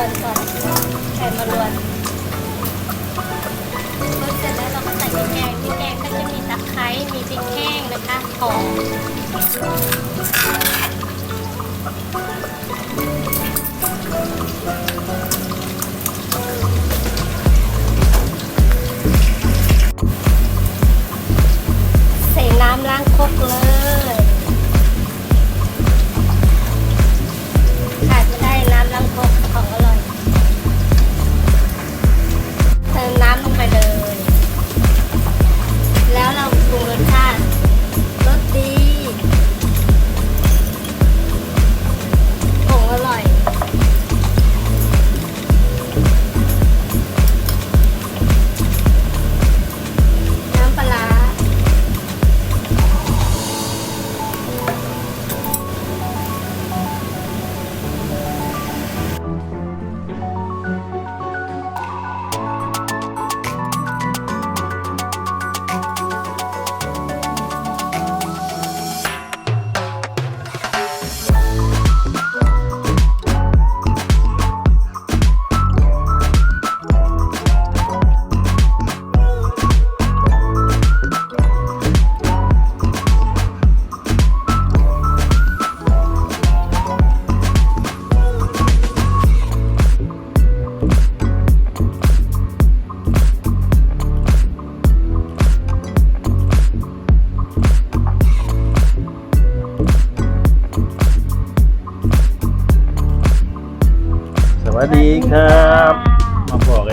วนก่อนไข่มารวนรวนเสร็จแล้วเราก็ใส่พริกแกงพริกแกงก็จะมีตะไคร้ มีพริกแห้งนะคะหอมใส่น้ำล้างครกเลย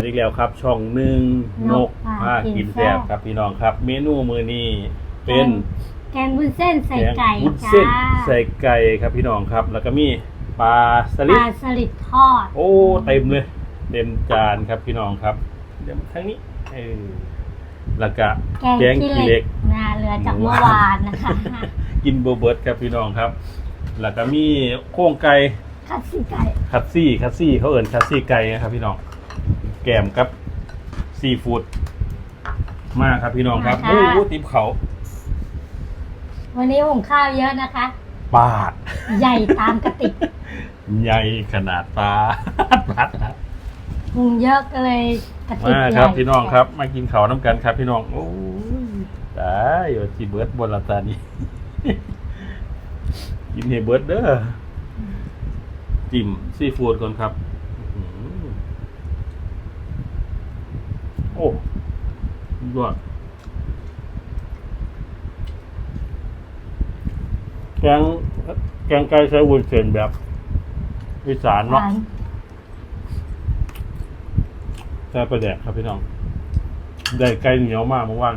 อกกันอีกแล้วครับ ช่องหนึ่งนกนกพาพากิกินนแซ่แซ่บบครับพี่น้องครับ เมนูมือนี้เป็นแกงวุ้นเส้นใส่แกงไก่วุ้นจ้าเส้นใส่ไก่ครับพี่น้องครับ แล้วก็มีปลาสปลิดลาสลิดทอด โอ้เต็มเลยเต็มจานครับพี่น้องครับ เดี๋ยวทั้งนี้เออแล้วก็แกงขี้เหล็กนะเหลือจากเมื่อวานนะคะกินโบเบิร์ตครับพี่น้องครับ แล้วก็มีโครงไก่คัตสึไก่คัตซี่คัตซี่เขาเอิญคัตซี่ไก่นะครับพี่น้อง แกมกับซีฟู้ดมากครับพี่น้องครับโอ้โหติบเขาวันนี้หุงข้าวเยอะนะคะ ปาด ใหญ่ตามกระติกใหญ่ขนาดตาปัดนะหุงเยอะก็เลยกระติกมาใหญ่ครับพี่น้องครับ มากินเขาวน้ำกันครับพี่น้อง โอ้ยตายอยู่จีเบิร์ดบนละตานี้ กินเฮเบิร์ดเด้อจิ้มซีฟู้ดก่อนครับอื้อหือ โอ้ยอดแกงแกงไก่ใช้วุ้นเส้นแบบอีสานหเนาะวานใช้ประแดกครับพี่น้อง ได้ไก่เหนียวมากเมื่อวาน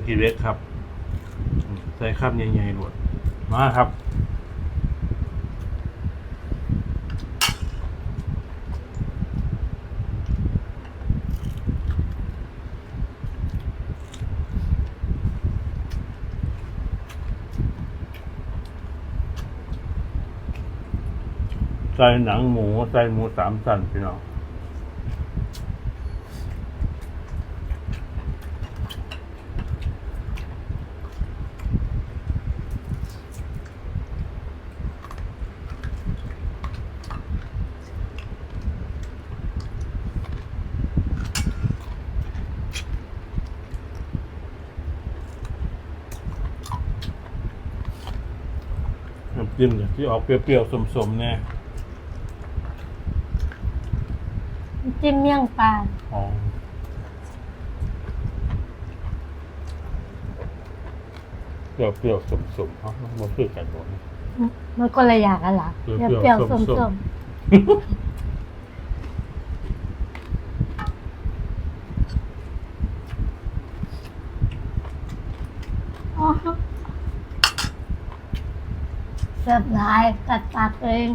กงกีเล็กครับ ใส่ข้ามใหญ่ๆหลวดมาครับใส่หนังหมูใส่หมูสามสันพี่น้อง จิ้มเนี่ยที่ออกเปรี้ยวๆสมๆเนี่ยจิ้มเมี่ยงปลาอ๋อเปรี้ยวเปรี้ยวๆสมๆเนาะมันคือกันหมดนะ มันคนละอย่างกันเหรอเปรี้เปรี้ยยววๆๆส้ส้มมๆๆอ๋อ เสิร์ฟหลายกัดปากตัวเอง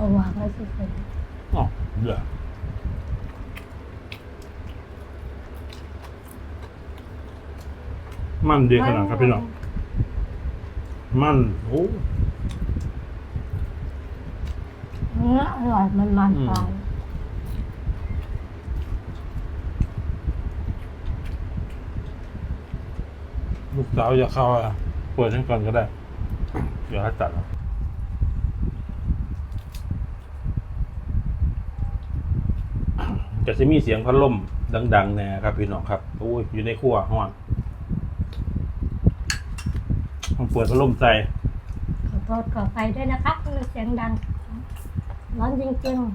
เอาวางไว้เฉยอ๋อเดือดมันดีๆขนาดครับพี่น้อง มันโอ้เนื้ออร่อยมันมันอืมไปลูกสาวจะเข้าอะเปิดให้ก่อนก็ได้ เดี๋ยวให้ตัดเอา จะจะมีเสียงพัดลมดังๆแน่ครับพี่น้องครับโอ้ยอยู่ในครัวห้องผมเปิดพัดลมใจขอโทษขอไปด้วยนะครับมันเสียงดัง ร้อนจริงๆ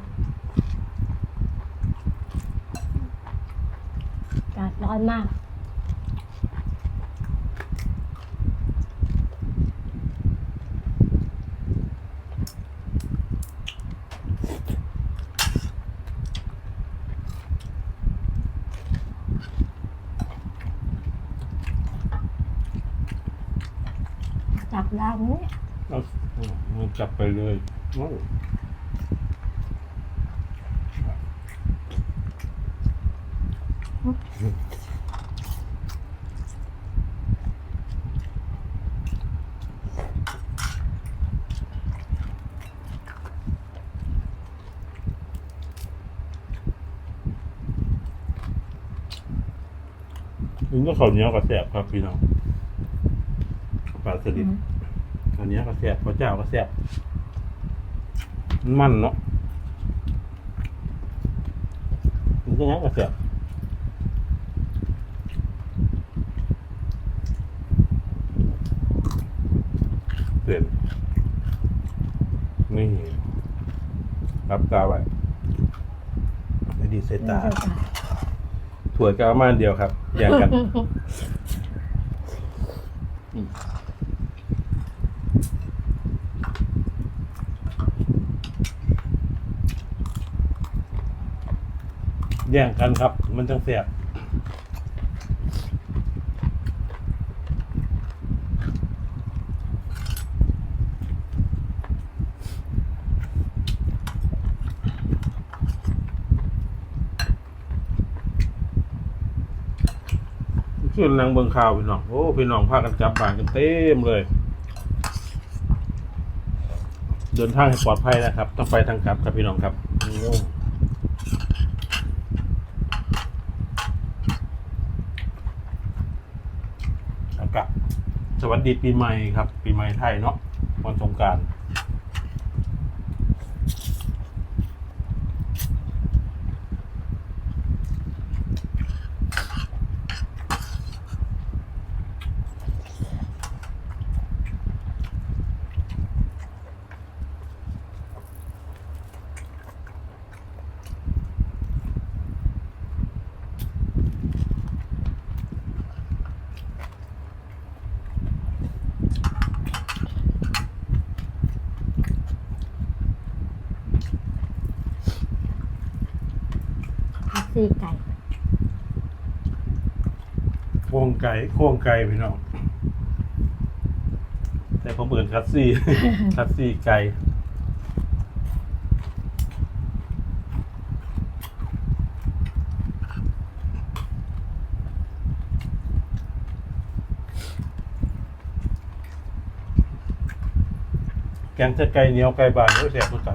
อากาศร้อนมาก จับด้านนี้เอามันกลับไปเลยโอ้ถึงก็ข้าวเหนียวกับแสบครับพี่น้องปลาสลิดอั นนี้ก็แซ่บพระเจ้าก็แซ่บมันมันเนาะมันก็ยังก็แซ่บเปลี่ยนนี่รับตาไว้ไม่ดีเซตาถั่วกเอามาอันเดียวครับแย่งกัน แย่งกันครับ มันจังเสียบขึ้นนางเบิงข่าวพี่น้อง โอ้พี่น้องพากันกลับบ้านกันเต็มเลย เดินทางให้ปลอดภัยนะครับ ต้องไปทางกลับครับพี่น้องครับโอ้อากาศสวัส ดีปีใหม่ครับ ปีใหม่ไทยเนาะวันสงการ ซีไก่โค้งไก่โค้งไก่พี่น้องแต่ผมเปิดคัสซี่ คัสซี่ไก่แกงจะไก่เหนียวไก่บานโอ้ยแซ่บทุกกัน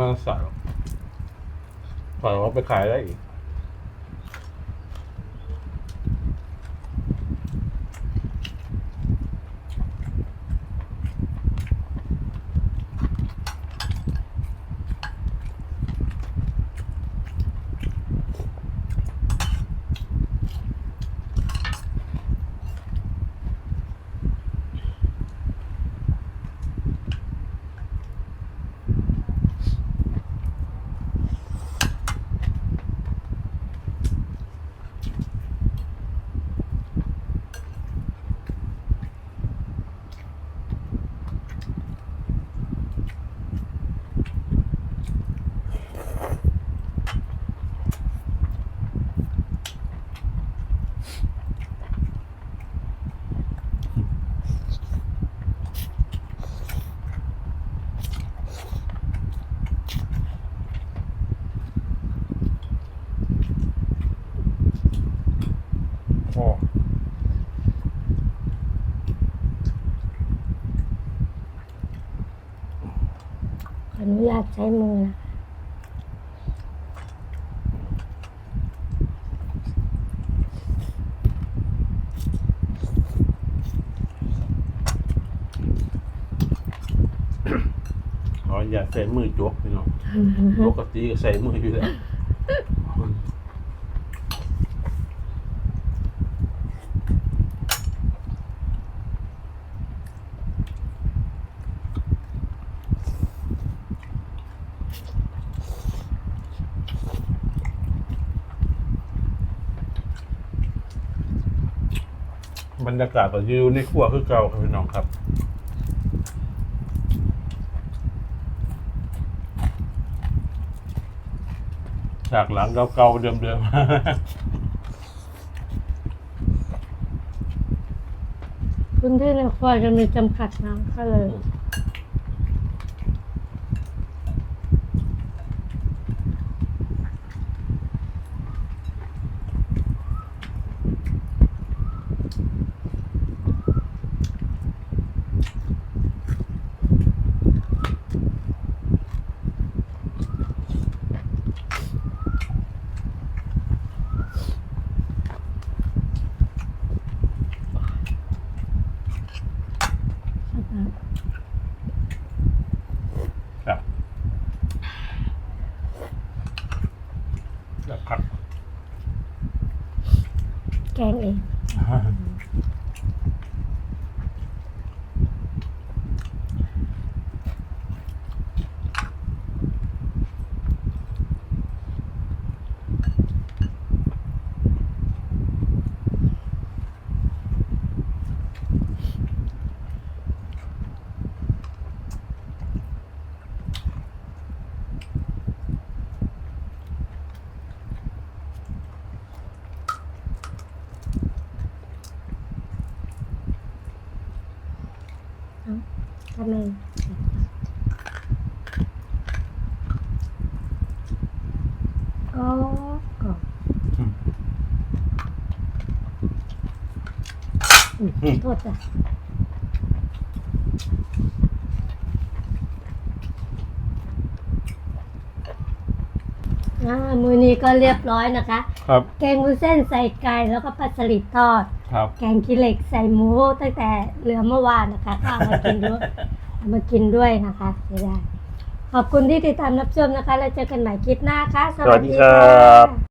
มาใส่ใส่ว่าไปขายได้อีก โอ้ขออนุญาตใช้มือนะคะขออย่าใส่มือจกพี่น้องปกติก็ใส่มืออยู่แล้ว รรยากาศก็อยู่ในครัวคือเก่าครับพี่น้องครับฉากหลังเก่าๆเดิมพื้นที่ในครัวจะมีจำกัดนะก็เลย ๆครับแบบพัก แกงเอง ทำไมก็ก็อืม โทษจ้ะอ่ามือนี้ก็เรียบร้อยนะคะ ครับ แกงวุ้นเส้นใส่ไก่แล้วก็ปลาสลิดทอด ครับ แกงขี้เหล็กใส่หมูตั้งแต่เหลือเมื่อวานนะคะก็เอามากินด้วยเอามากินด้วยนะคะเสียดายขอบคุณที่ติดตามรับชมนะคะ แล้วเจอกันใหม่คลิปหน้าค่ะ สวัสดีครับ